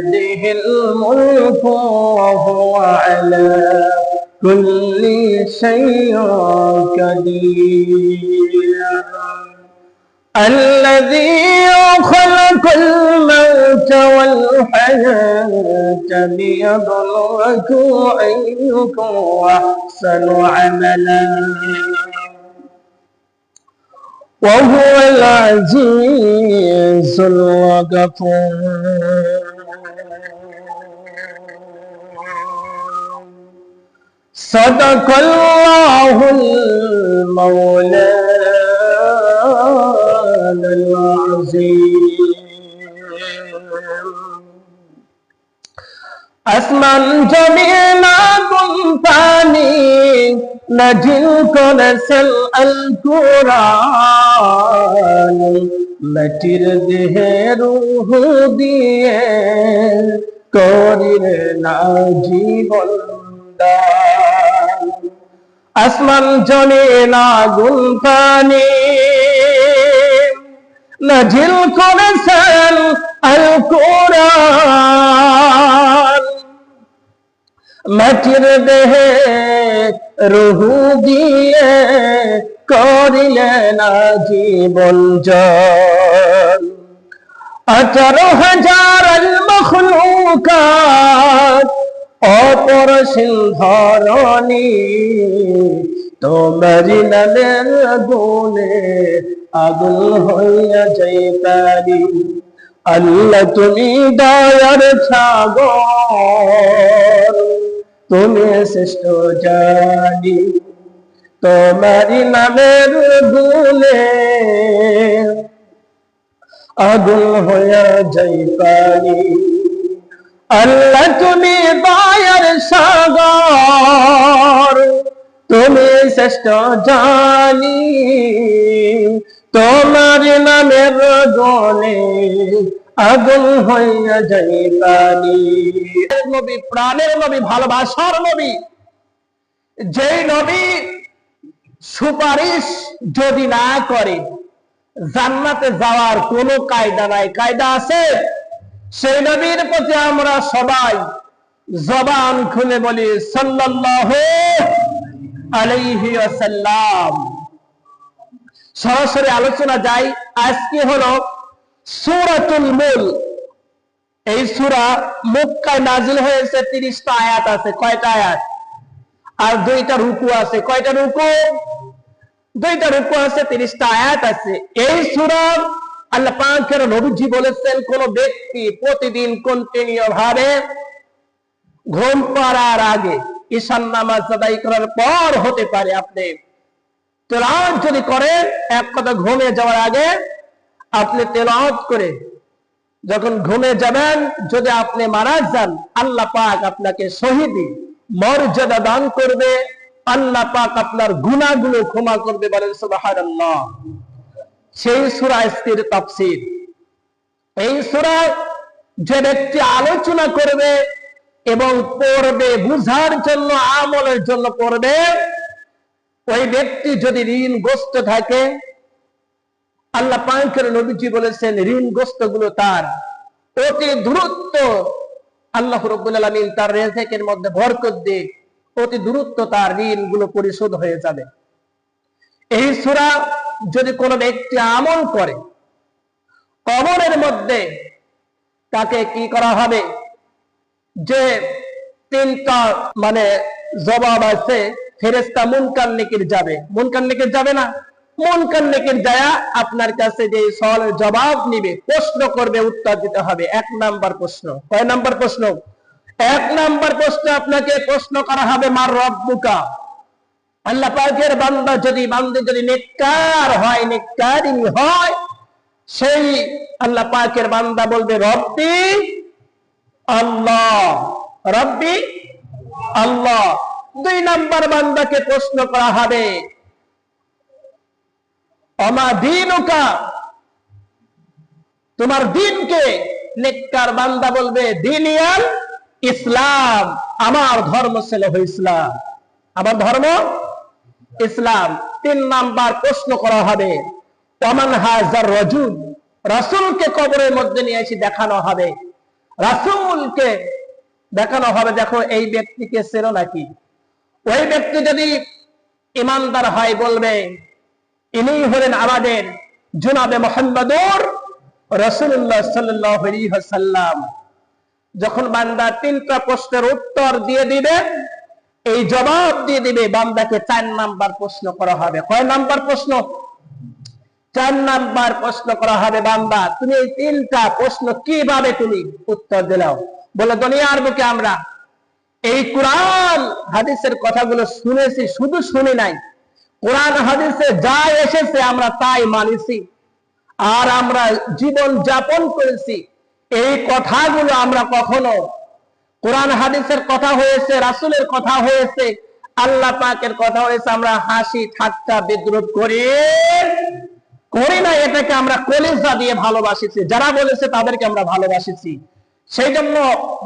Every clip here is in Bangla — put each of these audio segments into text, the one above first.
بيده الملك وهو على كل شيء قدير. الذي خلق الموت والحياة ليبلوكم أيكم أحسن عملا. وهو العزيز صدق الله المولانا العظيم. আসমান জমিন আগুন পানি নাজিল করেছেন আল কোরআন মাটির দেহে রূহ দিয়ে করিলে না জীবন। আসমান জমিন আগুন পানি নাজিল করেছেন আল কোরআন মাটির দেহে রুহু দিয়ে করিলেন জীবন জল। হাজার মখলুকাত অপরশীল ধরণী, তোমারি নামের গুণে আগুন হইয়া যাই পারি আল্লাহ তুমি দয়ার ছাগর তুমি শ্রেষ্ঠ জানি। তোমারি নামের গুণে আগুন হইয়া যাই পারি আল্লাহ, তুমি দয়ার সাগর। তুমি শ্রেষ্ঠ জানি। তোমার নামের গনে আগুন হইয়া যাই পানি নবী, প্রাণের নবী, ভালোবাসার নবী। যে নবী সুপারিশ যদি না করে, জান্নাতে যাওয়ার কোনো কায়দা নাই। কায়দা আছে? সেই নবীর প্রতি আমরা সবাই জবান খুলে বলি, সাল্লাল্লাহু আলাইহি ওয়াসাল্লাম। সরাসরি আলোচনা যাই, আজকে হলো সূরাতুল মুল। এই সূরা মক্কায় নাজিল হয়েছে 30টা আয়াত আছে, কয়টা আয়াত? আর দুইটা রুকু আছে, কয়টা রুকু? দুইটা রুকু আছে 30টা আয়াত আছে। এই সূরা আল্লাহ পাকের নবীজি বলেছেন, কোন ব্যক্তি প্রতিদিন কন্টিনিউ ভাবে ঘুম পাড়ার আগে ঈশান নামাজ আদায় করার পর হতে পারে আপনি। তেলাওয়াত যদি করেন, এক কথা ঘুমে যাওয়ার আগে আপনি তেলাওয়াত করে যখন ঘুমে যাবেন, যদি আপনি মারা যান, আল্লাহ পাক আপনাকে শহীদি, মর্যাদা দান করবে, আল্লাহ পাক আপনার গুণাগুলো ক্ষমা করবে বলেন সেই সূরা স্থির তাফসীর। এই সূরা যে ব্যক্তি আলোচনা করবে এবং পড়বে, বুঝার জন্য, আমলের জন্য পড়বে, ওই ব্যক্তি যদি ঋণগ্রস্ত থাকে আল্লাহ পাকের নবীজি বলেছেন ঋণগ্রস্তগুলো তার। অতি দূরত্ব আল্লাহ রব্বুল আলমিন তার রেজেকের মধ্যে বরকত দিয়ে অতি দূরত্ব তার ঋণগুলো পরিশোধ হয়ে যাবে। এই সুরা যদি কোনো ব্যক্তি আমল করে, কবরের মধ্যে তাকে কি করা হবে? যে তিনটা মানে জবাব আছে ফেরেস্তা মুনকার নেকির যাবে। মুনকার নেকির যাবে না? মুনকার নেকির যায়া আপনার কাছে যে সওয়ালের জবাব নিবে, প্রশ্ন করবে, উত্তর দিতে হবে। এক নাম্বার প্রশ্ন। কয় নাম্বার প্রশ্ন? এক নাম্বার প্রশ্ন আপনাকে প্রশ্ন করা হবে, মার রব্বুকা। আল্লাহ পাকের বান্দা যদি বান্দা যদি নেককার হয় নেককারিনী হয়, সেই আল্লাহ পাকের বান্দা বলবে, রব্বি আল্লাহ রব্বি আল্লাহ। দুই নাম্বার বান্দাকে প্রশ্ন করা হবে তোমার দিনকে নেককার বান্দা বলবে, দিনিয়াল ইসলাম, আমার ধর্ম ছিল ইসলাম। আমার ধর্ম? ইসলাম। তিন নাম্বার প্রশ্ন করা হবে, ওমান হাজার রজুল, রাসূলকে কবরের মধ্যে নিয়ে এসে দেখানো হবে। রাসূলকে দেখানো হবে, দেখো, এই ব্যক্তিকে ছিল নাকি? ওই ব্যক্তি যদি ইমানদার হয় বলবে ইনি হলেন আমাদের জুনাবে মোহাম্মদুর রসুল্লাহ সাল্লাম যখন বান্দা তিনটা প্রশ্নের উত্তর দিয়ে দিবে, এই জবাব দিয়ে দিবে, বান্দাকে চার নাম্বার প্রশ্ন করা হবে। কয় নাম্বার প্রশ্ন? চার নাম্বার প্রশ্ন করা হবে, বান্দা, তুমি এই তিনটা প্রশ্ন কীভাবে তুমি উত্তর দিলাও বলে, দুনিয়ার বুকে আমরা এই কোরআন, হাদিসের কথাগুলো শুনেছি, শুধু শুনি নাই কোরআন হাদিসে যা এসেছে আমরা তাই মানিছি। আর আমরা জীবন যাপন করেছি। এই কথাগুলো আমরা কখনো কোরআন হাদিসের কথা হয়েছে, রাসুলের কথা হয়েছে, আল্লাহ পাকের কথা হয়েছে আমরা হাসি, ঠাট্টা, বিদ্রুপ করি করি না, এটাকে আমরা কলিজা দিয়ে ভালোবাসিছি। যারা বলেছে তাদেরকে আমরা ভালোবাসিছি। সেই জন্য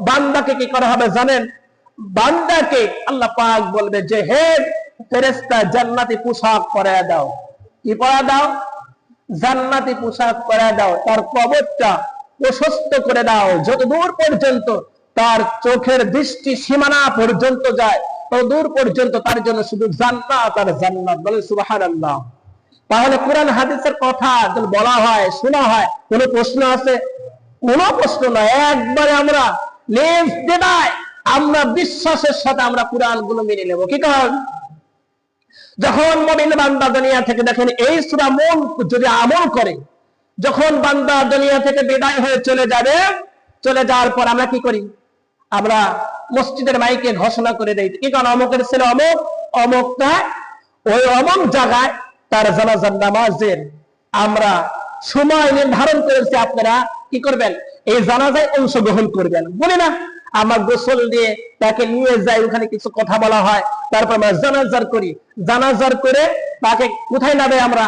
বান্দাকে কি করা হবে জানেন? বান্দাকে আল্লাহ পাক বলবে যে, হে ফেরেস্তা জান্নাতি পোশাক পরায় দাও। কি পরা দাও? জান্নাতি পোশাক পরায় দাও। তার কবরটা প্রশস্ত করে দাও। যত দূর পর্যন্ত তার চোখের দৃষ্টি সীমানা পর্যন্ত যায় তত দূর পর্যন্ত তার জন্য শুধু জান্নাত আর জান্নাত। বলে সুবহানাল্লাহ। তাহলে কোরআন, হাদিসের কথা বলা হয়, শোনা হয়, কোনো প্রশ্ন আছে? কোনো প্রশ্ন নয়। একবারে আমরা আমরা বিশ্বাসের সাথে আমরা কোরআনগুলো মেনে নেব। কি কারণ? যখন মমিন বান্দা দুনিয়া থেকে দেখেন, এই সুরা মন যদি আমল করে, যখন বান্দা দুনিয়া থেকে বিদায় হয়ে চলে যাবে, চলে যাওয়ার পর আমরা কি করি? আমরা মসজিদের মাইকে ঘোষণা করে দেই। কি কারণ? অমুকের ছেলে অমুক, অমুকটা ওই অমুক জায়গায় তার জানাজার নামাজের আমরা সময় নির্ধারণ করেছি। আপনারা কি করবেন? এই জানাজায় অংশগ্রহণ করবেন। বলি না আমার গোসল দিয়ে তাকে নিয়ে যাই, ওখানে কিছু কথা বলা হয়। তারপর আমরা জানাজার করি। জানাজার করে তাকে কোথায় নাবে আমরা?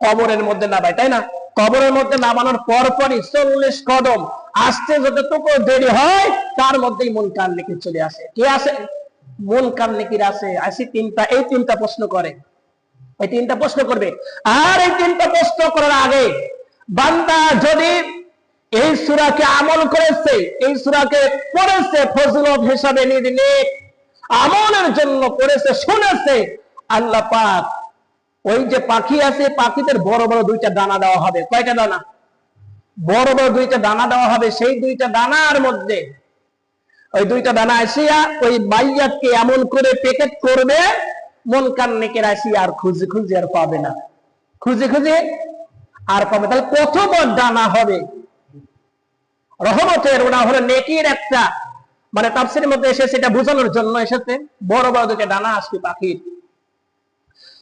কবরের মধ্যে নামাই, তাই না? কবরের মধ্যে নামানোর পর পরই চল্লিশ কদম। আসতে যতটুকু দেরি হয়, তার মধ্যেই মন কান লিখে চলে আসে। কে আসে? মন কান লিখির আসে। আসি তিনটা, এই তিনটা প্রশ্ন করে। এই তিনটা প্রশ্ন করবে। আর এই তিনটা প্রশ্ন করার আগে বান্দা যদি এই সুরাকে আমল করেছে, এই সুরাকে পড়েছে, ফজলত হিসাবে নিদিনে আমলের জন্য করেছে শুনেছে। আল্লাহ পাক ওই যে পাখি আছে, পাখিদের বড় বড় দুইটা দানা দেওয়া হবে। কয়টা দানা? বড় বড় দুইটা দানা দেওয়া হবে। সেই দুইটা দানার মধ্যে ওই দুইটা দানা আসিয়া ওই মাইয়াতকে এমন করে প্যাকেট করবে মন কান নেকের আসিয়া আর খুঁজে খুঁজে আর পাবে না। খুঁজে খুঁজে আর পাবে তাহলে কত বড় দানা হবে। রহমতের ওটা হলো নেকির একটা মানে তাফসিরের মধ্যে এসে সেটা বোঝানোর জন্য এসেছে। বড় বড় দুটো ডানা আসবে পাখির।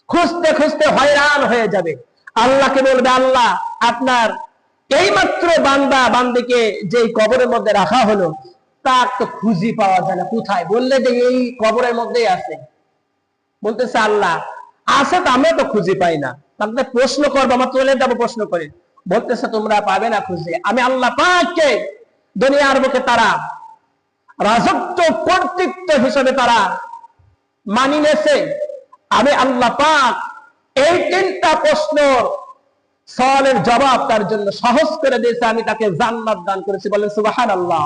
খুঁজতে খুঁজতে হয়রান হয়ে যাবে। আল্লাহকে বলবে, আল্লাহ, আপনার এই মাত্র বান্দা, বান্দিকে যে কবরের মধ্যে রাখা হলো, তার তো খুঁজি পাওয়া যায় না। কোথায়? বললে যে এই কবরের মধ্যেই আছে। বলতেছে, আল্লাহ, আছে তো আমরা তো খুঁজি পাই না। তাহলে প্রশ্ন করব, আমার চলে যাব প্রশ্ন করে। বলতেছে, তোমরা পাবে না খুঁজে। আমি আল্লাহ পাককে দুনিয়ার বুকে তারা, রাজত্ব কর্তৃত্ব হিসেবে তারা মানি নেছে। আমি আল্লাহ পাক এই তিনটা প্রশ্ন সওয়ালের জবাব তার জন্য সহজ করে দিয়েছে। আমি তাকে জান্নাত দান করেছি। বলেন সুবাহান আল্লাহ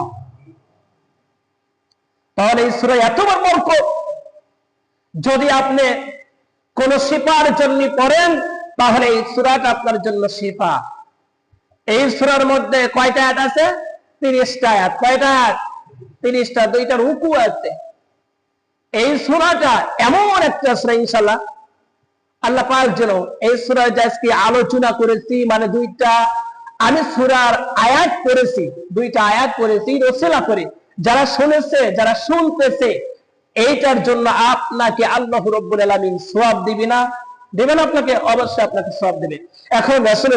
তাহলে এই সুরা এত বড় বরকত যদি আপনি কোন শিপার জন্য পড়েন, তাহলে এই সুরাটা আপনার জন্য শিফা এই সুরার মধ্যে কয়টা আয়াত আছে? তিরিশটা আয়াত। কয়টা আয়াত? তিরিশটা দুইটা রুকু আছে। এই সুরাটা এমন একটা সুরা ইনশাল্লাহ আল্লাহ পাক যেন এই সুরার আজকে আলোচনা করেছি মানে দুইটা, আমি সুরার আয়াত করেছি দুইটা আয়াত করেছি রসিলা করে। যারা শুনেছে, যারা শুনতেছে, এইটার জন্য আপনাকে আল্লাহ রব্বুল আলামিন সোয়াব দিবি না? দেবেন আপনাকে? অবশ্যই আপনাকে সব দেবে। এখন রসুলের